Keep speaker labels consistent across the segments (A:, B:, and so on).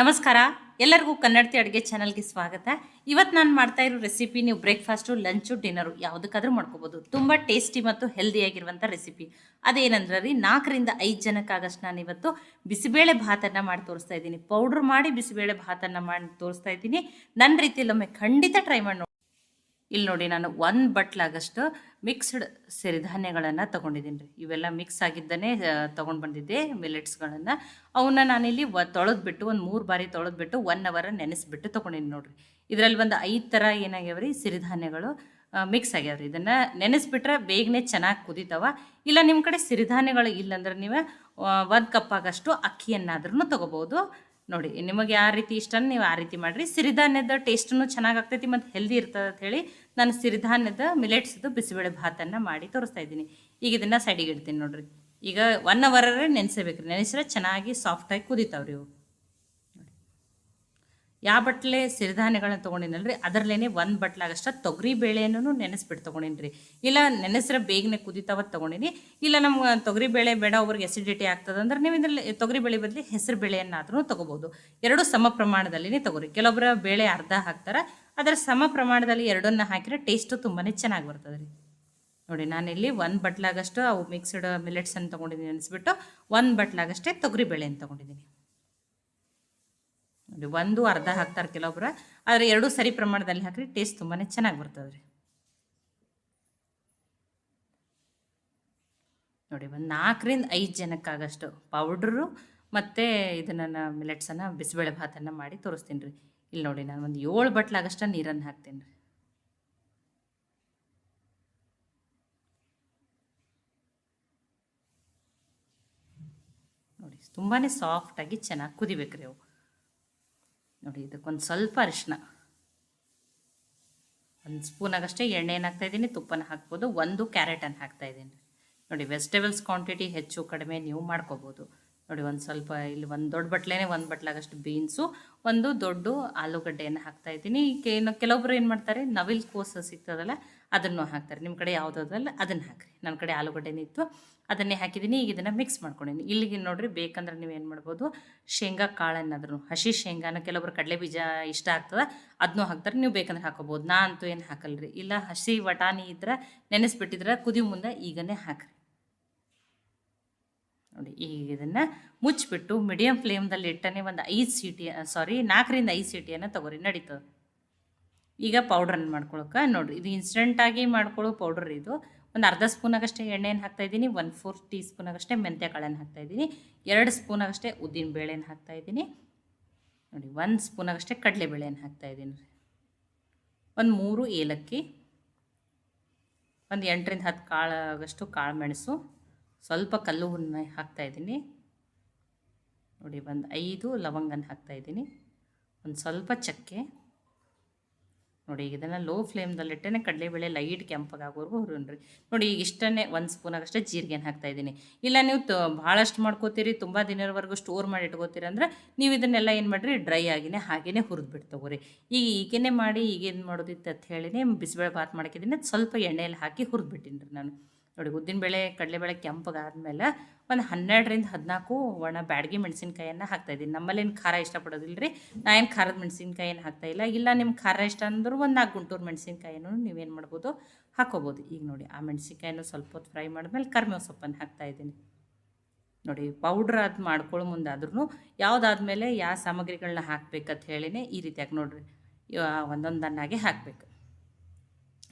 A: ನಮಸ್ಕಾರ. ಎಲ್ಲರಿಗೂ ಕನ್ನಡತಿ ಅಡುಗೆ ಚಾನಲ್ಗೆ ಸ್ವಾಗತ. ಇವತ್ತು ನಾನು ಮಾಡ್ತಾ ಇರೋ ರೆಸಿಪಿ ನೀವು ಬ್ರೇಕ್ಫಾಸ್ಟು ಲಂಚು ಡಿನ್ನರು ಯಾವುದಕ್ಕಾದ್ರೂ ಮಾಡ್ಕೋಬೋದು. ತುಂಬ ಟೇಸ್ಟಿ ಮತ್ತು ಹೆಲ್ದಿಯಾಗಿರುವಂಥ ರೆಸಿಪಿ ಅದೇನಂದ್ರೆ ರೀ, ನಾಲ್ಕರಿಂದ ಐದು ಜನಕ್ಕಾಗಷ್ಟು ನಾನು ಇವತ್ತು ಬಿಸಿಬೇಳೆ ಭಾತನ್ನು ಮಾಡಿ ತೋರಿಸ್ತಾ ಇದ್ದೀನಿ. ಪೌಡ್ರ್ ಮಾಡಿ ಬಿಸಿಬೇಳೆ ಭಾತನ್ನು ಮಾಡಿ ತೋರಿಸ್ತಾ ಇದ್ದೀನಿ. ನನ್ನ ರೀತಿಯಲ್ಲೊಮ್ಮೆ ಖಂಡಿತ ಟ್ರೈ ಮಾಡಿ ನೋಡಿ ಇಲ್ಲಿ ನೋಡಿ ನಾನು ಒಂದು ಬಟ್ಲಾಗಷ್ಟು ಮಿಕ್ಸ್ಡ್ ಸಿರಿಧಾನ್ಯಗಳನ್ನು ತೊಗೊಂಡಿದ್ದೀನಿ ರೀ. ಇವೆಲ್ಲ ಮಿಕ್ಸ್ ಆಗಿದ್ದನೇ ತೊಗೊಂಡು ಬಂದಿದ್ದೆ ಮಿಲೆಟ್ಸ್ಗಳನ್ನು ಅವನ್ನ ನಾನಿಲ್ಲಿ ವ, ತೊಳೆದ್ಬಿಟ್ಟು ಒಂದು ಮೂರು ಬಾರಿ ತೊಳೆದ್ಬಿಟ್ಟು ಒನ್ ಅವರ್ ನೆನೆಸಿಬಿಟ್ಟು ತೊಗೊಂಡಿನಿ ನೋಡಿರಿ. ಇದರಲ್ಲಿ ಒಂದು ಐದು ಥರ ಏನಾಗ್ಯಾವ ರೀ ಸಿರಿಧಾನ್ಯಗಳು ಮಿಕ್ಸ್ ಆಗ್ಯಾವ ರೀ. ಇದನ್ನು ನೆನೆಸ್ಬಿಟ್ರೆ ಬೇಗನೆ ಚೆನ್ನಾಗಿ ಕುದಿತಾವ. ಇಲ್ಲ ನಿಮ್ಮ ಕಡೆ ಸಿರಿಧಾನ್ಯಗಳು ಇಲ್ಲಂದ್ರೆ ನೀವು ಒಂದು ಕಪ್ ಆಗಷ್ಟು ಅಕ್ಕಿಯನ್ನಾದ್ರೂ ತೊಗೋಬೋದು. ನೋಡಿ, ನಿಮಗೆ ಯಾವ ರೀತಿ ಇಷ್ಟ ನೀವು ಆ ರೀತಿ ಮಾಡಿರಿ. ಸಿರಿಧಾನ್ಯದ ಟೇಸ್ಟನ್ನು ಚೆನ್ನಾಗಿ ಆಗ್ತೈತಿ ಮತ್ತು ಹೆಲ್ದಿ ಇರ್ತದೆ ಅಂತ ಹೇಳಿ ನಾನು ಸಿರಿಧಾನ್ಯದ ಮಿಲೆಟ್ಸ್ದು ಬಿಸಿಬೇಳೆ ಭಾತನ್ನು ಮಾಡಿ ತೋರಿಸ್ತಾ ಇದ್ದೀನಿ. ಈಗ ಇದನ್ನು ಸೈಡಿಗೆ ಇಡ್ತೀನಿ ನೋಡ್ರಿ. ಈಗ ಒನ್ ಅವರೇ ನೆನೆಸಬೇಕು ನೆನೆಸಿದ್ರೆ ಚೆನ್ನಾಗಿ ಸಾಫ್ಟಾಗಿ ಕುದಿತಾವ್ರಿ ಇವು. ಯಾವ ಬಟ್ಲೆ ಸಿರಿಧಾನ್ಯಗಳನ್ನ ತೊಗೊಂಡಿನಲ್ರಿ ಅದರಲ್ಲೇ ಒಂದು ಬಟ್ಲಾಗಷ್ಟ ತೊಗರಿ ಬೇಳೆಯನ್ನು ನೆನೆಸ್ಬಿಟ್ಟು ತೊಗೊಂಡಿನಿ ರೀ ಇಲ್ಲ ನೆನೆಸ್ರೆ ಬೇಗನೆ ಕುದಿತಾವ ತೊಗೊಂಡಿನಿ. ಇಲ್ಲ ನಮ್ಗೆ ತೊಗರಿ ಬೇಳೆ ಬೇಡ ಒಬ್ರಿಗೆ ಎಸಿಡಿಟಿ ಆಗ್ತದೆ ಅಂದ್ರೆ ನೀವು ಇದರಲ್ಲಿ ತೊಗರಿ ಬೇಳೆ ಬದಲಿ ಹೆಸರು ಬೇಳೆಯನ್ನಾದ್ರೂ ತೊಗೋಬೋದು. ಎರಡು ಸಮ ಪ್ರಮಾಣದಲ್ಲಿನೇ ತೊಗೋರಿ. ಕೆಲವೊಬ್ಬರ ಬೇಳೆ ಅರ್ಧ ಹಾಕ್ತಾರೆ ಅದರ ಸಮ ಪ್ರಮಾಣದಲ್ಲಿ ಎರಡನ್ನ ಹಾಕಿದ್ರೆ ಟೇಸ್ಟು ತುಂಬಾ ಚೆನ್ನಾಗಿ ಬರ್ತದೆ ರೀ ನೋಡಿ, ನಾನಿಲ್ಲಿ ಒಂದು ಬಟ್ಲಾಗಷ್ಟು ಅವು ಮಿಕ್ಸ್ಡ್ ಮಿಲೆಟ್ಸನ್ನು ತೊಗೊಂಡಿದ್ದೀನಿ ಅನಿಸ್ಬಿಟ್ಟು ಒಂದು ಬಟ್ಲಾಗಷ್ಟೇ ತೊಗರಿ ಬೇಳೆಯನ್ನು ತೊಗೊಂಡಿದ್ದೀನಿ. ನೋಡಿ, ಒಂದು ಅರ್ಧ ಹಾಕ್ತಾರೆ ಕೆಲವೊಬ್ಬರು ಆದರೆ ಎರಡೂ ಸರಿ ಪ್ರಮಾಣದಲ್ಲಿ ಹಾಕಿರಿ ಟೇಸ್ಟ್ ತುಂಬಾ ಚೆನ್ನಾಗಿ ಬರ್ತದೆ ರೀ ನೋಡಿ, ಒಂದು ನಾಲ್ಕರಿಂದ ಐದು ಜನಕ್ಕಾಗಷ್ಟು ಪೌಡ್ರು ಮತ್ತು ಇದನ್ನು ಮಿಲೆಟ್ಸನ್ನು ಬಿಸಿಬೇಳೆ ಭಾತನ್ನು ಮಾಡಿ ತೋರಿಸ್ತೀನಿ ರೀ. ಇಲ್ಲಿ ನೋಡಿ, ನಾನು ಒಂದು ಏಳು ಬಟ್ಲಾಗಷ್ಟ ನೀರನ್ನು ಹಾಕ್ತೀನಿ ರೀ ನೋಡಿ ತುಂಬಾ ಸಾಫ್ಟಾಗಿ ಚೆನ್ನಾಗಿ ಕುದಿಬೇಕು ರೀ ಅವು. ನೋಡಿ, ಇದಕ್ಕೊಂದು ಸ್ವಲ್ಪ ಅರಿಶಿನ ಒಂದು ಸ್ಪೂನಾಗಷ್ಟೇ ಎಣ್ಣೆನ ಹಾಕ್ತಾಯಿದ್ದೀನಿ ತುಪ್ಪನ ಹಾಕ್ಬೋದು, ಒಂದು ಕ್ಯಾರೆಟನ್ನು ಹಾಕ್ತಾ ಇದ್ದೀನಿ. ನೋಡಿ ವೆಜಿಟೇಬಲ್ಸ್ ಕ್ವಾಂಟಿಟಿ ಹೆಚ್ಚು ಕಡಿಮೆ ನೀವು ಮಾಡ್ಕೋಬೋದು. ನೋಡಿ, ಒಂದು ಸ್ವಲ್ಪ ಇಲ್ಲಿ ಒಂದು ದೊಡ್ಡ ಬಟ್ಲೇನೆ, ಒಂದು ಬಟ್ಲಾಗಷ್ಟು ಬೀನ್ಸು, ಒಂದು ದೊಡ್ಡ ಆಲೂಗಡ್ಡೆಯನ್ನು ಹಾಕ್ತಾ ಇದ್ದೀನಿ. ಏನು ಕೆಲವೊಬ್ಬರು ಏನು ಮಾಡ್ತಾರೆ, ನವಿಲ್ ಕೋಸು ಸಿಗ್ತದಲ್ಲ, ಅದನ್ನು ಹಾಕ್ತಾರೆ. ನಿಮ್ಮ ಕಡೆ ಯಾವುದಾದ್ರಲ್ಲ ಅದನ್ನು ಹಾಕಿರಿ. ನನ್ನ ಕಡೆ ಆಲೂಗಡ್ಡೆನೇ ಇತ್ತು, ಅದನ್ನೇ ಹಾಕಿದ್ದೀನಿ ಈಗ ಇದನ್ನು ಮಿಕ್ಸ್ ಮಾಡ್ಕೊಂಡಿನಿ ಇಲ್ಲಿಗೆ ನೋಡಿರಿ, ಬೇಕಂದ್ರೆ ನೀವು ಏನು ಮಾಡ್ಬೋದು, ಶೇಂಗಾ ಕಾಳನ್ನಾದ್ರೂ, ಹಸಿ ಶೇಂಗಾನ ಕೆಲವೊಬ್ಬರು ಕಡಲೆ ಬೀಜ ಇಷ್ಟ ಆಗ್ತದೆ ಅದನ್ನೂ ಹಾಕ್ತಾರೆ. ನೀವು ಬೇಕಂದ್ರೆ ಹಾಕೋಬೋದು. ನಾ ಅಂತೂ ಏನು ಹಾಕಲ್ರಿ. ಇಲ್ಲ, ಹಸಿ ವಟಾಣಿ ಇದ್ರೆ ನೆನೆಸ್ಬಿಟ್ಟಿದ್ರೆ ಕುದಿ ಮುಂದೆ ಈಗನೇ ಹಾಕ್ರಿ. ನೋಡಿ, ಈಗ ಇದನ್ನು ಮುಚ್ಚಿಬಿಟ್ಟು ಮೀಡಿಯಮ್ ಫ್ಲೇಮ್ದಲ್ಲಿ ಇಟ್ಟನೆ ಒಂದು ಐದು ಸೀಟಿ ಸಾರಿ ನಾಲ್ಕರಿಂದ ಐದು ಸೀಟಿಯನ್ನು ತಗೋರಿ ನಡೀತದೆ ಈಗ ಪೌಡ್ರನ್ನು ಮಾಡ್ಕೊಳಕ್ಕೆ ನೋಡಿರಿ, ಇದು ಇನ್ಸ್ಟೆಂಟಾಗಿ ಮಾಡ್ಕೊಳ್ಳೋ ಪೌಡ್ರ್ ಇದು. ಒಂದು ಅರ್ಧ ಸ್ಪೂನಾಗಷ್ಟೇ ಎಣ್ಣೆಯನ್ನು ಹಾಕ್ತಾಯಿದ್ದೀನಿ ಒನ್ ಫೋರ್ ಟೀ ಸ್ಪೂನಾಗಷ್ಟೇ ಕಾಳನ್ನು ಹಾಕ್ತಾಯಿದ್ದೀನಿ ಎರಡು ಸ್ಪೂನಾಗಷ್ಟೇ ಉದ್ದಿನ ಬೇಳೆನ ಹಾಕ್ತಾಯಿದ್ದೀನಿ ನೋಡಿ, ಒಂದು ಸ್ಪೂನಾಗಷ್ಟೇ ಕಡಲೆಬೇಳೆಯನ್ನು ಹಾಕ್ತಾಯಿದ್ದೀನಿ ಒಂದು ಮೂರು ಏಲಕ್ಕಿ, ಒಂದು ಎಂಟರಿಂದ ಹತ್ತು ಕಾಳಾಗಷ್ಟು ಕಾಳು ಮೆಣಸು ಸ್ವಲ್ಪ ಕಲ್ಲು ಹುಣ್ಣ ಹಾಕ್ತಾಯಿದ್ದೀನಿ ನೋಡಿ ಒಂದು ಐದು ಲವಂಗನ ಹಾಕ್ತಾಯಿದ್ದೀನಿ ಒಂದು ಸ್ವಲ್ಪ ಚಕ್ಕೆ. ನೋಡಿ ಈಗ ಇದನ್ನು ಲೋ ಫ್ಲೇಮ್ದಲ್ಲಿಟ್ಟೇ ಕಡಲೆಬೇಳೆ ಲೈಟ್ ಕೆಂಪಗಾಗೋವರೆಗೂ ಹುರಿನ್ರಿ ನೋಡಿ, ಈಗ ಇಷ್ಟನ್ನೇ ಒಂದು ಸ್ಪೂನಾಗಷ್ಟೇ ಜೀರಿಗೆನ ಹಾಕ್ತಾಯಿದ್ದೀನಿ ಇಲ್ಲ, ನೀವು ತ, ಭಾಳಷ್ಟು ಮಾಡ್ಕೋತೀರಿ, ತುಂಬ ದಿನದವರೆಗೂ ಸ್ಟೋರ್ ಮಾಡಿ ಇಟ್ಕೋತೀರಿ ಅಂದ್ರೆ ನೀವು ಇದನ್ನೆಲ್ಲ ಏನು ಮಾಡಿರಿ ಡ್ರೈ ಆಗಿನೇ ಹಾಗೇ ಹುರಿದ್ಬಿಟ್ಟು ತೊಗೋರಿ. ಈಗ ಈಗೇನೆ ಮಾಡಿ ಈಗೇನು ಮಾಡೋದಿತ್ತು ಅಂತ ಹೇಳಿನೇ ಬಿಸಿಬೇಳೆ ಭಾತ್ ಮಾಡ್ಕಿದ್ದೀನಿ ಸ್ವಲ್ಪ ಎಣ್ಣೆಯಲ್ಲಿ ಹಾಕಿ ಹುರಿದ್ಬಿಟ್ಟಿನಿ ನಾನು. ನೋಡಿ ಉದ್ದಿನಬೇಳೆ ಕಡಲೆಬೇಳೆ ಕೆಂಪಗಾದ್ಮೇಲೆ ಒಂದು ಹನ್ನೆರಡರಿಂದ ಹದಿನಾಲ್ಕು ಒಣ ಬ್ಯಾಡಗಿ ಮೆಣಸಿನ್ಕಾಯನ್ನು ಹಾಕ್ತಾಯಿದ್ದೀನಿ ನಮ್ಮಲ್ಲೇನು ಖಾರ ಇಷ್ಟಪಡೋದಿಲ್ಲ ರೀ ನಾ ಏನು ಖಾರದ ಮೆಣಸಿನ್ಕಾಯಿನ ಹಾಕ್ತಾಯಿಲ್ಲ ಇಲ್ಲ. ನಿಮ್ಮ ಖಾರ ಇಷ್ಟ ಅಂದರೂ ಒಂದು ನಾಲ್ಕು ಗುಂಟೂರು ಮೆಣಸಿನ್ಕಾಯಿನೂ ನೀವೇನು ಮಾಡ್ಬೋದು? ಹಾಕೋಬೋದು. ಈಗ ನೋಡಿ, ಆ ಮೆಣಸಿನ್ಕಾಯಿನೂ ಸ್ವಲ್ಪ ಹೊತ್ತು ಫ್ರೈ ಮಾಡಿದ್ಮೇಲೆ ಕರ್ಮೇವು ಸೊಪ್ಪನ್ನು ಹಾಕ್ತಾಯಿದ್ದೀನಿ ನೋಡಿ, ಪೌಡ್ರ್ ಅದು ಮಾಡ್ಕೊಳ್ಳೋ ಮುಂದಾದ್ರೂ ಯಾವುದಾದ್ಮೇಲೆ ಯಾವ ಸಾಮಗ್ರಿಗಳನ್ನ ಹಾಕ್ಬೇಕಂತ ಹೇಳಿನೇ ಈ ರೀತಿಯಾಗಿ ನೋಡಿರಿ ಒಂದೊಂದನ್ನಾಗೆ ಹಾಕಬೇಕು.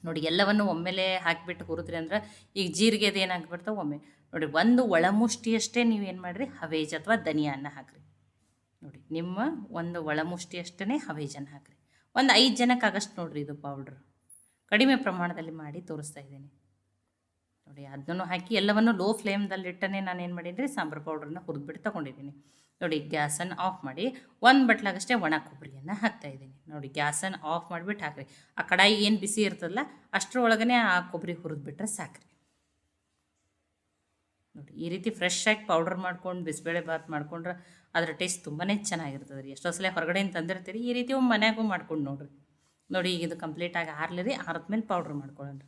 A: ನೋಡಿ ಎಲ್ಲವನ್ನು ಒಮ್ಮೆಲೆ ಹಾಕಿಬಿಟ್ಟು ಹುರಿದ್ರಿ ಅಂದ್ರೆ ಈಗ ಜೀರಿಗೆದು ಏನು ಹಾಕ್ಬಿಡ್ತಾವೆ ಒಮ್ಮೆ. ನೋಡಿ ಒಂದು ಒಳಮುಷ್ಟಿಯಷ್ಟೇ ಏನು ಮಾಡಿರಿ? ಹವೇಜ್ ಅಥವಾ ಧನಿಯಾನ ಹಾಕಿರಿ. ನೋಡಿ ನಿಮ್ಮ ಒಂದು ಒಳಮುಷ್ಟಿಯಷ್ಟೇ ಹವೇಜನ್ನು ಹಾಕಿರಿ. ಒಂದು ಐದು ಜನಕ್ಕಾಗಷ್ಟು ನೋಡಿರಿ ಇದು ಪೌಡ್ರ್ ಕಡಿಮೆ ಪ್ರಮಾಣದಲ್ಲಿ ಮಾಡಿ ತೋರಿಸ್ತಾ ಇದ್ದೀನಿ. ನೋಡಿ ಅದನ್ನು ಹಾಕಿ ಎಲ್ಲವನ್ನು ಲೋ ಫ್ಲೇಮ್ದಲ್ಲಿಟ್ಟನೆ ನಾನು ಏನು ಮಾಡಿದ್ರಿ ಸಾಂಬಾರು ಪೌಡ್ರನ್ನ ಹುರಿದ್ಬಿಟ್ಟು ತೊಗೊಂಡಿದ್ದೀನಿ. ನೋಡಿ ಗ್ಯಾಸನ್ನು ಆಫ್ ಮಾಡಿ. ಒಂದು ಬಟ್ಲಾಗಷ್ಟೇ ಒಣ ಕೊಬ್ಬರಿಯನ್ನು ಹಾಕ್ತಾಯಿದ್ದೀನಿ ನೋಡಿ ಗ್ಯಾಸನ್ನು ಆಫ್ ಮಾಡಿಬಿಟ್ಟು ಹಾಕ್ರಿ. ಆ ಕಡಾಯಿ ಏನು ಬಿಸಿ ಇರ್ತದಲ್ಲ, ಅಷ್ಟರೊಳಗನೆ ಆ ಕೊಬ್ಬರಿ ಹುರಿದ್ಬಿಟ್ರೆ ಸಾಕ್ರಿ. ನೋಡಿ, ಈ ರೀತಿ ಫ್ರೆಶ್ ಆಗಿ ಪೌಡರ್ ಮಾಡ್ಕೊಂಡು, ಬಿಸಿಬೇಳೆ ಬಾತ್ ಮಾಡ್ಕೊಂಡ್ರೆ ಅದರ ಟೇಸ್ಟ್ ತುಂಬಾ ಚೆನ್ನಾಗಿರ್ತದೆ ರೀ. ಎಷ್ಟೋ ಸಲ ಹೊರಗಡೆಯಿಂದ ತಂದಿರ್ತೀರಿ, ಈ ರೀತಿ ಒಂದು ಮನೆಯಾಗೂ ಮಾಡ್ಕೊಂಡು ನೋಡಿರಿ. ನೋಡಿ, ಈಗ ಇದು ಕಂಪ್ಲೀಟಾಗಿ ಆರ್ಲಿ ರೀ ಆರದ್ಮೇಲೆ ಪೌಡ್ರ್ ಮಾಡ್ಕೊಳ್ಳೋಣ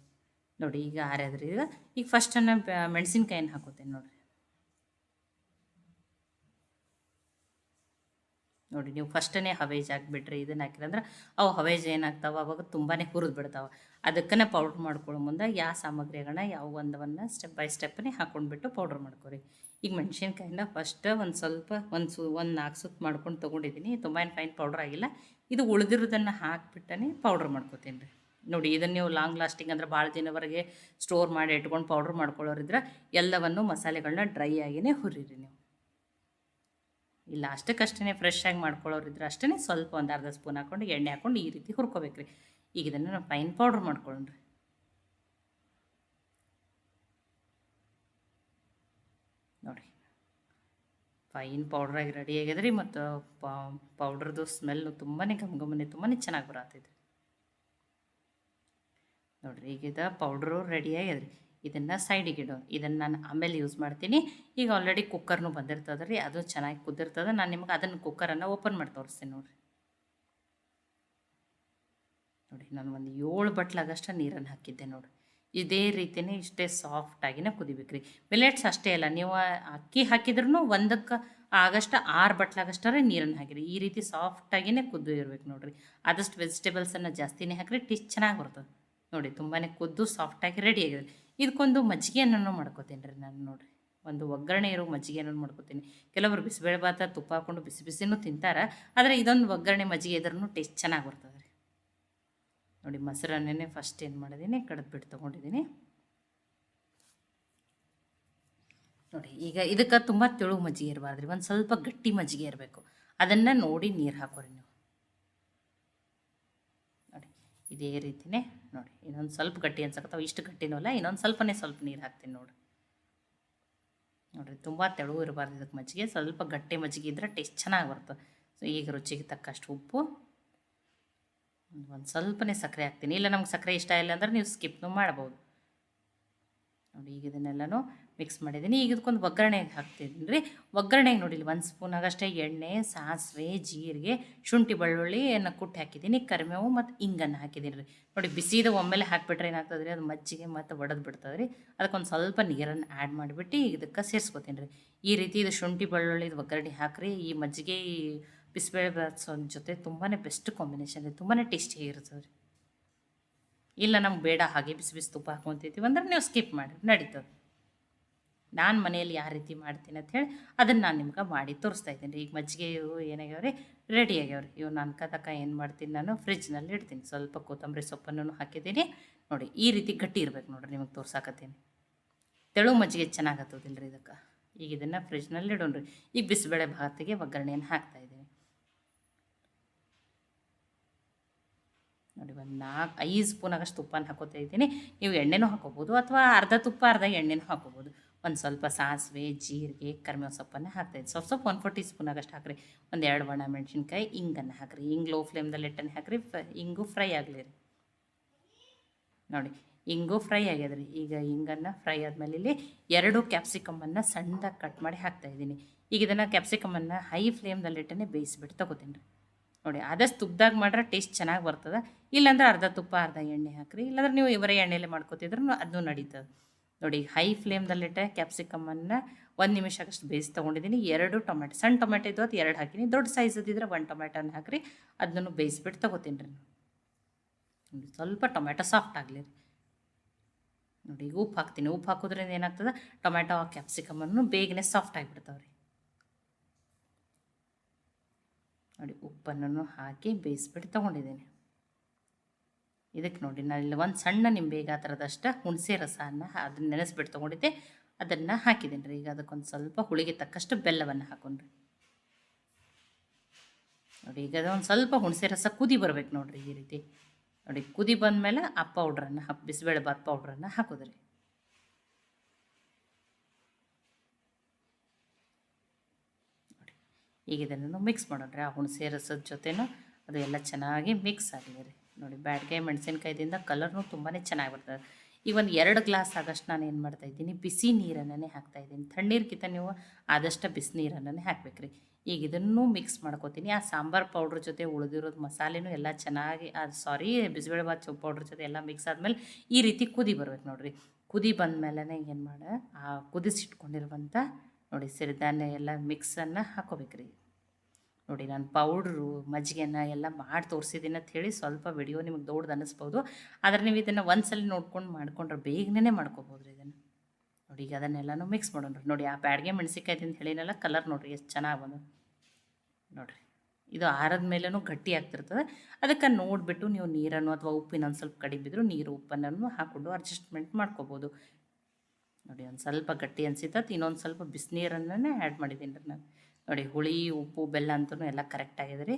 A: ನೋಡಿ, ಈಗ ಆರ್ಯಾದ್ರಿ ಈಗ. ಈಗ ಫಸ್ಟನ್ನು ಮೆಣಸಿನ್ಕಾಯಿನ ಹಾಕೋತೇನೆ ನೋಡಿರಿ. ನೋಡಿ, ನೀವು ಫಸ್ಟನೇ ಹವೇಜ್ ಹಾಕ್ಬಿಟ್ರಿ, ಇದನ್ನು ಹಾಕಿರಂದ್ರೆ ಅವು ಹವೇಜ್ ಏನಾಗ್ತಾವೆ ಅವಾಗ ತುಂಬಾ ಹುರಿದು ಬಿಡ್ತಾವೆ. ಅದಕ್ಕನೇ ಪೌಡ್ರ್ ಮಾಡ್ಕೊಳ್ಳೋ ಮುಂದೆ ಯಾವ ಸಾಮಗ್ರಿಗಳನ್ನ, ಯಾವ ಒಂದವನ್ನು ಸ್ಟೆಪ್ ಬೈ ಸ್ಟೆಪ್ನೇ ಹಾಕೊಂಡ್ಬಿಟ್ಟು ಪೌಡ್ರ್ ಮಾಡ್ಕೊರಿ. ಈಗ ಮೆಣಸಿನ್ಕಾಯಿನ ಫಸ್ಟ್ ಒಂದು ಸ್ವಲ್ಪ, ಒಂದು ಸು, ಒಂದು ನಾಲ್ಕು ಸುತ್ತು ಮಾಡ್ಕೊಂಡು ತೊಗೊಂಡಿದ್ದೀನಿ ತುಂಬ ಏನು ಫೈನ್ ಪೌಡ್ರ್ ಆಗಿಲ್ಲ. ಇದು ಉಳಿದಿರೋದನ್ನು ಹಾಕಿಬಿಟ್ಟನೆ ಪೌಡ್ರ್ ಮಾಡ್ಕೊತೀನಿ ರೀ. ನೋಡಿ, ಇದನ್ನು ನೀವು ಲಾಂಗ್ ಲಾಸ್ಟಿಂಗ್ ಅಂದ್ರೆ ಭಾಳ ದಿನವರೆಗೆ ಸ್ಟೋರ್ ಮಾಡಿ ಇಟ್ಕೊಂಡು ಪೌಡ್ರ್ ಮಾಡ್ಕೊಳ್ಳೋರಿದ್ರೆ, ಎಲ್ಲವನ್ನು ಮಸಾಲೆಗಳನ್ನ ಡ್ರೈ ಆಗಿಯೇ ಹುರಿರಿ ನೀವು. ಇಲ್ಲ ಅಷ್ಟಕ್ಕಷ್ಟೇ ಫ್ರೆಶ್ ಆಗಿ ಮಾಡ್ಕೊಳ್ಳೋರಿದ್ರೆ ಅಷ್ಟೇ ಸ್ವಲ್ಪ ಒಂದು ಅರ್ಧ ಸ್ಪೂನ್ ಹಾಕ್ಕೊಂಡು ಎಣ್ಣೆ ಹಾಕ್ಕೊಂಡು ಈ ರೀತಿ ಹುರ್ಕೋಬೇಕು ರೀ ಈಗ ಇದನ್ನು ನಾವು ಫೈನ್ ಪೌಡ್ರ್ ಮಾಡ್ಕೊಳ್ಳೋಣ್ರಿ. ನೋಡಿ ಫೈನ್ ಪೌಡ್ರಾಗಿ ರೆಡಿ ಆಗ್ಯದ್ರಿ ಮತ್ತು ಪೌಡ್ರದ್ದು ಸ್ಮೆಲ್ಲು ತುಂಬಾ ಗಮಗಮನೆ ತುಂಬಾ ಚೆನ್ನಾಗಿ ಬರತ್ತೈತೆ ನೋಡಿರಿ, ಈಗ ಇದು ಪೌಡ್ರು ರೆಡಿ ಆಗ್ಯದ್ರಿ ಇದನ್ನು ಸೈಡಿಗೆ ಇಡೋ. ಇದನ್ನು ನಾನು ಆಮೇಲೆ ಯೂಸ್ ಮಾಡ್ತೀನಿ. ಈಗ ಆಲ್ರೆಡಿ ಕುಕ್ಕರ್ನು ಬಂದಿರ್ತದೆ ರೀ ಅದು ಚೆನ್ನಾಗಿ ಕುದ್ದಿರ್ತದೆ ನಾನು ನಿಮ್ಗೆ ಅದನ್ನು ಕುಕ್ಕರನ್ನು ಓಪನ್ ಮಾಡಿ ತೋರಿಸ್ತೀನಿ ನೋಡಿರಿ. ನೋಡಿ, ನಾನು ಒಂದು ಏಳು ಬಟ್ಲಾಗಷ್ಟು ನೀರನ್ನು ಹಾಕಿದ್ದೆ ನೋಡಿ ಇದೇ ರೀತಿಯೇ ಇಷ್ಟೇ ಸಾಫ್ಟಾಗಿನೇ ಕುದಿಬೇಕು ರೀ ಮಿಲೆಟ್ಸ್ ಅಷ್ಟೇ ಅಲ್ಲ, ನೀವು ಅಕ್ಕಿ ಹಾಕಿದ್ರೂ ಒಂದಕ್ಕೆ ಆಗಷ್ಟು ಆರು ಬಟ್ಲಾಗಷ್ಟರೇ ನೀರನ್ನು ಹಾಕಿರಿ. ಈ ರೀತಿ ಸಾಫ್ಟಾಗಿನೇ ಕುದ್ದು ಇರ್ಬೇಕು ನೋಡಿರಿ. ಆದಷ್ಟು ವೆಜಿಟೇಬಲ್ಸನ್ನು ಜಾಸ್ತಿನೇ ಹಾಕಿರಿ ಟೇಸ್ಟ್ ಚೆನ್ನಾಗಿ ಬರ್ತದೆ. ನೋಡಿ ತುಂಬಾ ಕುದ್ದು ಸಾಫ್ಟಾಗಿ ರೆಡಿ ಆಗಿದೆ ಇದಕ್ಕೊಂದು ಮಜ್ಜಿಗೆಯನ್ನು ಮಾಡ್ಕೋತೀನಿ ರೀ ನಾನು ನೋಡಿರಿ. ಒಂದು ಒಗ್ಗರಣೆ ಇರೋ ಮಜ್ಜಿಗೆಯನ್ನು ಮಾಡ್ಕೋತೀನಿ. ಕೆಲವರು ಬಿಸಿಬೇಳೆ ಭಾತ, ತುಪ್ಪ ಹಾಕೊಂಡು ಬಿಸಿ ಬಿಸಿನೂ ತಿಂತಾರೆ. ಆದರೆ ಇದೊಂದು ಒಗ್ಗರಣೆ ಮಜ್ಜಿಗೆ ಇದ್ರೂ ಟೇಸ್ಟ್ ಚೆನ್ನಾಗಿ ಬರ್ತದೆ ರೀ. ನೋಡಿ ಮೊಸರನ್ನೇ ಫಸ್ಟ್ ಏನು ಮಾಡಿದ್ದೀನಿ ಕಡ್ದುಬಿಟ್ಟು ತೊಗೊಂಡಿದ್ದೀನಿ ನೋಡಿ ಈಗ ಇದಕ್ಕೆ ತುಂಬ ತೆಳು ಮಜ್ಜಿಗೆ ಇರಬಾರ್ದು ರೀ ಒಂದು ಸ್ವಲ್ಪ ಗಟ್ಟಿ ಮಜ್ಜಿಗೆ ಇರಬೇಕು. ಅದನ್ನು ನೋಡಿ ನೀರು ಹಾಕೋರಿ ನೀವು ನೋಡಿ ಇದೇ ರೀತಿನೇ ನೋಡಿ, ಇನ್ನೊಂದು ಸ್ವಲ್ಪ ಗಟ್ಟಿ ಅನ್ಸಕತ್ತಾವ ಇಷ್ಟು ಗಟ್ಟಿನೂ ಅಲ್ಲ, ಇನ್ನೊಂದು ಸ್ವಲ್ಪನೇ ಸ್ವಲ್ಪ ನೀರು ಹಾಕ್ತೀನಿ ನೋಡಿ. ನೋಡಿರಿ, ತುಂಬ ತೆಳು ಇರಬಾರ್ದು ಇದಕ್ಕೆ ಮಜ್ಜಿಗೆ, ಸ್ವಲ್ಪ ಗಟ್ಟಿ ಮಜ್ಜಿಗೆ ಇದ್ದರೆ ಟೇಸ್ಟ್ ಚೆನ್ನಾಗಿ ಬರ್ತದೆ ಸೊ ಈಗ ರುಚಿಗೆ ತಕ್ಕಷ್ಟು ಉಪ್ಪು, ಒಂದು ಸ್ವಲ್ಪನೇ ಸಕ್ಕರೆ ಹಾಕ್ತೀನಿ. ಇಲ್ಲ, ನಮ್ಗೆ ಸಕ್ಕರೆ ಇಷ್ಟ ಇಲ್ಲ ಅಂದ್ರೆ ನೀವು ಸ್ಕಿಪ್ನು ಮಾಡ್ಬೋದು ನೋಡಿ, ಈಗ ಇದನ್ನೆಲ್ಲನೂ ಮಿಕ್ಸ್ ಮಾಡಿದ್ದೀನಿ. ಈಗ ಇದಕ್ಕೊಂದು ಒಗ್ಗರಣೆ ಹಾಕ್ತಿದ್ದೀನಿ. ರೀ ಒಗ್ಗರಣೆಗೆ ನೋಡಿಲ್ಲ, ಒಂದು ಸ್ಪೂನ್ ಆಗಷ್ಟೇ ಎಣ್ಣೆ, ಸಾಸಿವೆ, ಜೀರಿಗೆ, ಶುಂಠಿ ಬೆಳ್ಳುಳ್ಳಿ ಅನ್ನ ಕುಟ್ಟಿ ಹಾಕಿದ್ದೀನಿ. ಕರಿಮೇವು ಮತ್ತು ಇಂಗನ್ನು ಹಾಕಿದ್ದೀನಿ ರೀ ನೋಡಿ, ಬಿಸಿದ ಒಮ್ಮೆಲೆ ಹಾಕಿಬಿಟ್ರೆ ಏನಾಗ್ತದೆ ರೀ ಅದು ಮಜ್ಜಿಗೆ ಮತ್ತು ಒಡೆದು ಬಿಡ್ತದೆ ರೀ ಅದಕ್ಕೊಂದು ಸ್ವಲ್ಪ ನೀರನ್ನು ಆ್ಯಡ್ ಮಾಡಿಬಿಟ್ಟು ಇದಕ್ಕೆ ಸೇರಿಸ್ಕೋತೀನಿ ರೀ ಈ ರೀತಿ ಇದು ಶುಂಠಿ ಬೆಳ್ಳುಳ್ಳಿ ಇದು ಒಗ್ಗರಣೆ ಹಾಕಿರಿ. ಈ ಮಜ್ಜಿಗೆ ಈ ಬಿಸಿಬೇಳೆ ಭಾತ್ ಜೊತೆ ತುಂಬಾ ಬೆಸ್ಟ್ ಕಾಂಬಿನೇಷನ್ ರೀ. ತುಂಬಾ ಟೇಸ್ಟಿ ಇರ್ತದೆ ರೀ ಇಲ್ಲ, ನಮ್ಗೆ ಬೇಡ, ಹಾಗೆ ಬಿಸಿ ಬಿಸಿ ತುಪ್ಪ ಹಾಕ್ಕೊತಿದ್ದೀವಿ ಅಂದ್ರೆ ನೀವು ಸ್ಕಿಪ್ ಮಾಡಿ ನಡೀತದೆ. ನಾನು ಮನೆಯಲ್ಲಿ ಯಾವ ರೀತಿ ಮಾಡ್ತೀನಿ ಅಂತ ಹೇಳಿ ಅದನ್ನು ನಾನು ನಿಮ್ಗೆ ಮಾಡಿ ತೋರಿಸ್ತಾ ಇದ್ದೀನಿ. ಈಗ ಮಜ್ಜಿಗೆ ಇವು ಏನಾಗ್ಯಾವ್ರಿ? ರೆಡಿ ಆಗ್ಯಾವ್ರಿ. ಇವು ನಾನು ಕದಕ ಏನು ಮಾಡ್ತೀನಿ ನಾನು? ಫ್ರಿಜ್ನಲ್ಲಿ ಇಡ್ತೀನಿ. ಸ್ವಲ್ಪ ಕೊತ್ತಂಬರಿ ಸೊಪ್ಪನ್ನು ಹಾಕಿದ್ದೀನಿ. ನೋಡಿ, ಈ ರೀತಿ ಗಟ್ಟಿ ಇರ್ಬೇಕು ನೋಡಿರಿ ನಿಮಗೆ ತೋರ್ಸಾಕತ್ತೀನಿ. ತೆಳು ಮಜ್ಜಿಗೆ ಚೆನ್ನಾಗತ್ತದಿಲ್ಲ ರೀ ಇದಕ್ಕೆ. ಈಗ ಇದನ್ನು ಫ್ರಿಜ್ನಲ್ಲಿ ಇಡೋಣ್ರಿ. ಈಗ ಬಿಸಿಬೇಳೆ ಭಾತಿಗೆ ಒಗ್ಗರಣೆಯನ್ನು ಹಾಕ್ತಾ ಇದ್ದೀನಿ. ನೋಡಿ, ಒಂದು ನಾಲ್ಕು ಐದು ಸ್ಪೂನ್ ಆಗಷ್ಟು ತುಪ್ಪನ ಹಾಕೋತಾ ಇದ್ದೀನಿ. ನೀವು ಎಣ್ಣೆನೂ ಹಾಕೋಬೋದು ಅಥವಾ ಅರ್ಧ ತುಪ್ಪ, ಅರ್ಧ ಎಣ್ಣೆನೂ ಹಾಕೋಬೋದು. ಒಂದು ಸ್ವಲ್ಪ ಸಾಸಿವೆ, ಜೀರಿಗೆ, ಕರಿಮೇವು ಸೊಪ್ಪನ್ನು ಹಾಕ್ತಾಯಿದ್ದು ಸ್ವಲ್ಪ ಸ್ವಲ್ಪ ಒನ್ ಫೋರ್ ಟೀ ಸ್ಪೂನ್ ಆಗಷ್ಟು ಹಾಕ್ರಿ. ಒಂದು ಎರಡು ಒಣ ಮೆಣಸಿನ್ಕಾಯಿ, ಹಿಂಗನ್ನು ಹಾಕ್ರಿ. ಹಿಂಗೆ ಲೋ ಫ್ಲೇಮ್ದಲ್ಲಿ ಇಟ್ಟನ್ನು ಹಾಕ್ರಿ. ಹಿಂಗು ಫ್ರೈ ಆಗಲಿ ರೀ. ನೋಡಿ, ಹಿಂಗು ಫ್ರೈ ಆಗ್ಯದ ರೀ ಈಗ ಹಿಂಗನ್ನು ಫ್ರೈ ಆದಮೇಲೆ ಇಲ್ಲಿ ಎರಡು ಕ್ಯಾಪ್ಸಿಕಮನ್ನು ಸಣ್ಣದಾಗಿ ಕಟ್ ಮಾಡಿ ಹಾಕ್ತಾಯಿದ್ದೀನಿ ಈಗ ಇದನ್ನು ಕ್ಯಾಪ್ಸಿಕಮನ್ನು ಹೈ ಫ್ಲೇಮ್ದಲ್ಲಿ ಇಟ್ಟನೆ ಬೇಯಿಸ್ಬಿಟ್ಟು ತಗೋತೀನಿ ರೀ. ನೋಡಿ, ಆದಷ್ಟು ತುಪ್ಪದಾಗ ಮಾಡ್ರೆ ಟೇಸ್ಟ್ ಚೆನ್ನಾಗಿ ಬರ್ತದೆ. ಇಲ್ಲಾಂದ್ರೆ ಅರ್ಧ ತುಪ್ಪ, ಅರ್ಧ ಎಣ್ಣೆ ಹಾಕ್ರಿ. ಇಲ್ಲಾಂದ್ರೆ ನೀವು ಇವರೇ ಎಣ್ಣೆಲೆ ಮಾಡ್ಕೋತಿದ್ರು ಅದನ್ನು ನಡೀತದೆ. ನೋಡಿ ಹೈ ಫ್ಲೇಮ್ದಲ್ಲಿಟ್ಟೆ ಕ್ಯಾಪ್ಸಿಕಮನ್ನು ಒಂದು ನಿಮಿಷ ಅಷ್ಟು ಬೇಯಿಸಿ ತೊಗೊಂಡಿದ್ದೀನಿ. ಎರಡು ಟೊಮೆಟೊ ಸಣ್ಣ ಟೊಮೆಟೊ ಇದ್ದು ಅದು ಎರಡು ಹಾಕಿನಿ. ದೊಡ್ಡ ಸೈಜ್ ಇದ್ದಿದ್ರೆ ಒಂದು ಟೊಮೆಟೊನ ಹಾಕಿರಿ. ಅದನ್ನು ಬೇಯಿಸ್ಬಿಟ್ಟು ತೊಗೋತೀನಿ ರೀ ನೋಡಿ, ಸ್ವಲ್ಪ ಟೊಮೆಟೊ ಸಾಫ್ಟ್ ಆಗಲಿ ರೀ. ನೋಡಿ, ಉಪ್ಪು ಹಾಕ್ತೀನಿ. ಉಪ್ಪು ಹಾಕೋದ್ರಿಂದ ಏನಾಗ್ತದೆ? ಟೊಮೆಟೊ ಕ್ಯಾಪ್ಸಿಕಮನ್ನು ಬೇಗನೆ ಸಾಫ್ಟ್ ಆಗಿಬಿಡ್ತಾವೆ ರೀ. ನೋಡಿ ಉಪ್ಪನ್ನು ಹಾಕಿ ಬೇಯಿಸ್ಬಿಟ್ಟು ತೊಗೊಂಡಿದ್ದೀನಿ. ಇದಕ್ಕೆ ನೋಡಿ, ನಾನಿಲ್ಲಿ ಒಂದು ಸಣ್ಣ ನಿಂಬೆ ಥರದಷ್ಟು ಹುಣಸೆ ರಸವನ್ನು ಅದನ್ನ ನೆನೆಸ್ಬಿಟ್ಟು ತೊಗೊಂಡಿದ್ದೆ. ಅದನ್ನು ಹಾಕಿದ್ದೀನಿ ರೀ. ಈಗ ಅದಕ್ಕೊಂದು ಸ್ವಲ್ಪ ಹುಳಿಗೆ ತಕ್ಕಷ್ಟು ಬೆಲ್ಲವನ್ನು ಹಾಕೊಂಡ್ರಿ. ನೋಡಿ, ಈಗ ಅದೊಂದು ಸ್ವಲ್ಪ ಹುಣಸೆ ರಸ ಕುದಿ ಬರಬೇಕು ನೋಡಿರಿ ಈ ರೀತಿ. ನೋಡಿ, ಕುದಿ ಬಂದಮೇಲೆ ಆ ಪೌಡ್ರನ್ನು ಹಾಕಿ, ಬಿಸಿಬೇಳೆ ಬಾತ್ ಪೌಡ್ರನ್ನು ಹಾಕೋದ್ರಿ. ಈಗ ಇದನ್ನು ಮಿಕ್ಸ್ ಮಾಡೋಣ್ರಿ. ಆ ಹುಣಸೆ ರಸದ ಜೊತೆನೂ ಅದು ಎಲ್ಲ ಚೆನ್ನಾಗಿ ಮಿಕ್ಸ್ ಆಗಲಿ ರೀ. ನೋಡಿ, ಬ್ಯಾಡ್ಗೆ ಮೆಣಸಿನ್ಕಾಯ್ದಿಂದ ಕಲರ್ನು ತುಂಬಾ ಚೆನ್ನಾಗಿ ಬರ್ತದೆ. ಈ ಒಂದು ಎರಡು ಗ್ಲಾಸ್ ಆಗಷ್ಟು ನಾನು ಏನು ಮಾಡ್ತಾಯಿದ್ದೀನಿ ಬಿಸಿ ನೀರನ್ನೇ ಹಾಕ್ತಾಯಿದ್ದೀನಿ ತಣ್ಣೀರ್ಗಿಂತ ನೀವು ಆದಷ್ಟು ಬಿಸಿ ನೀರನ್ನೇ ಹಾಕ್ಬೇಕ್ರಿ. ಈಗ ಇದನ್ನು ಮಿಕ್ಸ್ ಮಾಡ್ಕೋತೀನಿ. ಆ ಸಾಂಬಾರು ಪೌಡ್ರ್ ಜೊತೆ ಉಳಿದಿರೋದು ಮಸಾಲೆನೂ ಎಲ್ಲ ಚೆನ್ನಾಗಿ ಅದು ಸಾರಿ ಬಿಸಿಬೇಳೆಬಾತ್ ಪೌಡ್ರ್ ಜೊತೆ ಎಲ್ಲ ಮಿಕ್ಸ್ ಆದಮೇಲೆ ಈ ರೀತಿ ಕುದಿ ಬರ್ಬೇಕು ನೋಡಿರಿ. ಕುದಿ ಬಂದಮೇಲೆ ಏನು ಮಾಡ, ಆ ಕುದಿಸಿಟ್ಕೊಂಡಿರುವಂಥ ನೋಡಿ, ಸಿರಿಧಾನ್ಯ ಎಲ್ಲ ಮಿಕ್ಸನ್ನು ಹಾಕೋಬೇಕ್ರಿ. ನೋಡಿ, ನಾನು ಪೌಡ್ರು ಮಜ್ಜಿಗೆನ ಎಲ್ಲ ಮಾಡಿ ತೋರಿಸಿದ್ದೀನಿ ಅಂತ ಹೇಳಿ ಸ್ವಲ್ಪ ವಿಡಿಯೋ ನಿಮಗೆ ದೊಡ್ಡದು ಅನ್ನಿಸ್ಬೋದು. ಆದರೆ ನೀವು ಇದನ್ನು ಒಂದ್ಸಲ ನೋಡ್ಕೊಂಡು ಮಾಡ್ಕೊಂಡ್ರೆ ಬೇಗನೆ ಮಾಡ್ಕೋಬೋದು ರೀ ಇದನ್ನು. ನೋಡಿ, ಈಗ ಅದನ್ನೆಲ್ಲನೂ ಮಿಕ್ಸ್ ಮಾಡೋಣ ನೋಡಿ, ಆ ಬ್ಯಾಡ್ಗೆ ಮೆಣಸಿಕಾಯಿ ಅಂತ ಹೇಳಿನಲ್ಲ ಕಲರ್ ನೋಡಿರಿ ಎಷ್ಟು ಚೆನ್ನಾಗಿ ಬಂದು. ನೋಡಿರಿ, ಇದು ಆರದ ಮೇಲೂ ಗಟ್ಟಿ ಆಗ್ತಿರ್ತದೆ. ಅದಕ್ಕೆ ನೋಡಿಬಿಟ್ಟು ನೀವು ನೀರನ್ನು ಅಥವಾ ಉಪ್ಪಿನ ಒಂದು ಸ್ವಲ್ಪ ಕಡಿಮೆ ಬಿದ್ದರೂ ನೀರು ಉಪ್ಪನ್ನು ಹಾಕ್ಕೊಂಡು ಅಡ್ಜಸ್ಟ್ಮೆಂಟ್ ಮಾಡ್ಕೋಬೋದು. ನೋಡಿ, ಒಂದು ಸ್ವಲ್ಪ ಗಟ್ಟಿ ಅನಿಸಿತ್ತು, ಇನ್ನೊಂದು ಸ್ವಲ್ಪ ಬಿಸಿನೀರನ್ನೇ ಆ್ಯಡ್ ಮಾಡಿದ್ದೀನಿ ರೀ ನಾನು. ನೋಡಿ ಹುಳಿ, ಉಪ್ಪು, ಬೆಲ್ಲ ಅಂತೂ ಎಲ್ಲ ಕರೆಕ್ಟ್ ಆಗಿದೆ ರೀ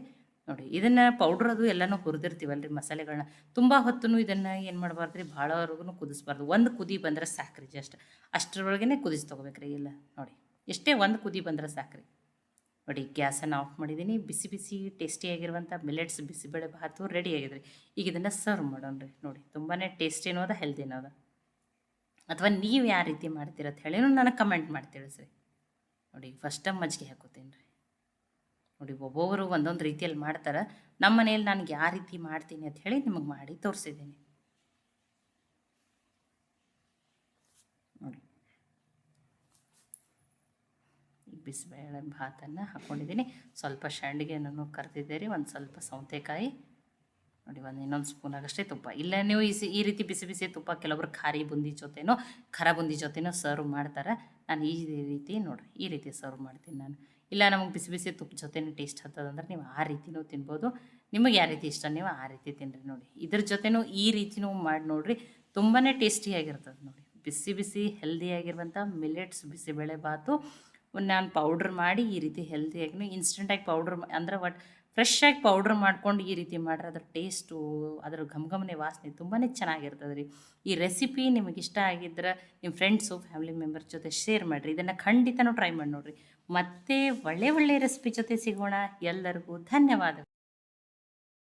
A: ನೋಡಿ ಇದನ್ನು ಪೌಡ್ರ್ ಅದು ಎಲ್ಲನೂ ಹುರಿದಿರ್ತೀವಲ್ಲ ರೀ ಮಸಾಲೆಗಳನ್ನ ತುಂಬ ಹೊತ್ತು ಇದನ್ನು ಏನು ಮಾಡಬಾರ್ದು ರೀ ಭಾಳವರೆಗೂ ಕುದಿಸ್ಬಾರ್ದು. ಒಂದು ಕುದಿ ಬಂದರೆ ಸಾಕ್ರಿ ಜಸ್ಟ್. ಅಷ್ಟರೊಳಗೇ ಕುದಿಸಿ ತೊಗೋಬೇಕು ರೀ ಇಲ್ಲ. ನೋಡಿ ಎಷ್ಟೇ ಒಂದು ಕುದಿ ಬಂದರೆ ಸಾಕ್ರಿ. ನೋಡಿ ಗ್ಯಾಸನ್ನು ಆಫ್ ಮಾಡಿದ್ದೀನಿ ಬಿಸಿ ಬಿಸಿ ಟೇಸ್ಟಿಯಾಗಿರುವಂಥ ಮಿಲೆಟ್ಸ್ ಬಿಸಿಬೇಳೆ ಭಾತು ರೆಡಿ ಆಗಿದೆ ರೀ ಈಗ ಇದನ್ನು ಸರ್ವ್ ಮಾಡೋಣ ರೀ ನೋಡಿ ತುಂಬಾ ಹೆಲ್ದಿ ಅದ ಅಥವಾ ನೀವು ಯಾವ ರೀತಿ ಮಾಡ್ತೀರ ಅಂತ ಹೇಳಿನೂ ನನಗೆ ಕಮೆಂಟ್ ಮಾಡಿ ತಿಳಿಸ್ರಿ. ನೋಡಿ ಫಸ್ಟ್ ಟೈಮ್ ಮಜ್ಜಿಗೆ ಹಾಕೋತೀನಿ ರೀ. ನೋಡಿ ಒಬ್ಬೊಬ್ಬರು ಒಂದೊಂದು ರೀತಿಯಲ್ಲಿ ಮಾಡ್ತಾರೆ. ನಮ್ಮ ಮನೆಯಲ್ಲಿ ನನಗೆ ಯಾವ ರೀತಿ ಮಾಡ್ತೀನಿ ಅಂತ ಹೇಳಿ ನಿಮಗೆ ಮಾಡಿ ತೋರಿಸಿದ್ದೀನಿ. ಬಿಸಿಬೇಳೆ ಭಾತನ್ನು ಹಾಕ್ಕೊಂಡಿದ್ದೀನಿ ಸ್ವಲ್ಪ ಸಂಡಿಗೆನೂ ಕರೆದಿದ್ದೆ ರೀ ಒಂದು ಸ್ವಲ್ಪ ಸೌತೆಕಾಯಿ. ನೋಡಿ ಒಂದು ಇನ್ನೊಂದು ಸ್ಪೂನ್ ಆಗಷ್ಟೇ ತುಪ್ಪ. ಇಲ್ಲ, ನೀವು ಈ ಈ ರೀತಿ ಬಿಸಿ ಬಿಸಿ ತುಪ್ಪ ಕೆಲವೊಬ್ರು ಖಾರಿ ಬುಂದಿ ಜೊತೆನೋ, ಖಾರ ಬುಂದಿ ಜೊತೆನೋ ಸರ್ವ್ ಮಾಡ್ತಾರೆ. ನಾನು ಈ ರೀತಿ ನೋಡಿರಿ, ಈ ರೀತಿ ಸರ್ವ್ ಮಾಡ್ತೀನಿ ನಾನು. ಇಲ್ಲ, ನಮಗೆ ಬಿಸಿ ಬಿಸಿ ತುಪ್ಪ ಜೊತೆನೇ ಟೇಸ್ಟ್ ಹತ್ತದಂದ್ರೆ ನೀವು ಆ ರೀತಿನೂ ತಿನ್ಬೋದು. ನಿಮಗೆ ಯಾವ ರೀತಿ ಇಷ್ಟ, ನೀವು ಆ ರೀತಿ ತಿನ್ನಿರಿ ನೋಡಿ. ಇದ್ರ ಜೊತೆನೂ ಈ ರೀತಿನೂ ಮಾಡಿ ನೋಡಿರಿ ತುಂಬಾ ಟೇಸ್ಟಿಯಾಗಿರ್ತದೆ ನೋಡಿ. ಬಿಸಿ ಬಿಸಿ ಹೆಲ್ದಿಯಾಗಿರುವಂಥ ಮಿಲೆಟ್ಸ್ ಬಿಸಿಬೇಳೆ ಬಾತು, ನಾನು ಪೌಡ್ರ್ ಮಾಡಿ ಈ ರೀತಿ ಹೆಲ್ದಿಯಾಗಿ ಇನ್ಸ್ಟೆಂಟಾಗಿ ಪೌಡ್ರ್ ಅಂದ್ರೆ ಒಟ್ಟು ಫ್ರೆಶ್ ಆಗಿ ಪೌಡ್ರ್ ಮಾಡ್ಕೊಂಡು ಈ ರೀತಿ ಮಾಡ್ರೆ ಅದ್ರ ಟೇಸ್ಟು ಅದ್ರ ಘಮಘಮನೆ ವಾಸನೆ ತುಂಬಾ ಚೆನ್ನಾಗಿರ್ತದೆ ರೀ ಈ ರೆಸಿಪಿ ನಿಮಗೆ ಇಷ್ಟ ಆಗಿದ್ರೆ ನಿಮ್ಮ ಫ್ರೆಂಡ್ಸು ಫ್ಯಾಮಿಲಿ ಮೆಂಬರ್ ಜೊತೆ ಶೇರ್ ಮಾಡಿರಿ. ಇದನ್ನು ಖಂಡಿತನೂ ಟ್ರೈ ಮಾಡಿ ನೋಡಿರಿ. ಮತ್ತೆ ಒಳ್ಳೆ ಒಳ್ಳೆ ರೆಸಿಪಿ ಜೊತೆ ಸಿಗೋಣ. ಎಲ್ಲರಿಗೂ ಧನ್ಯವಾದ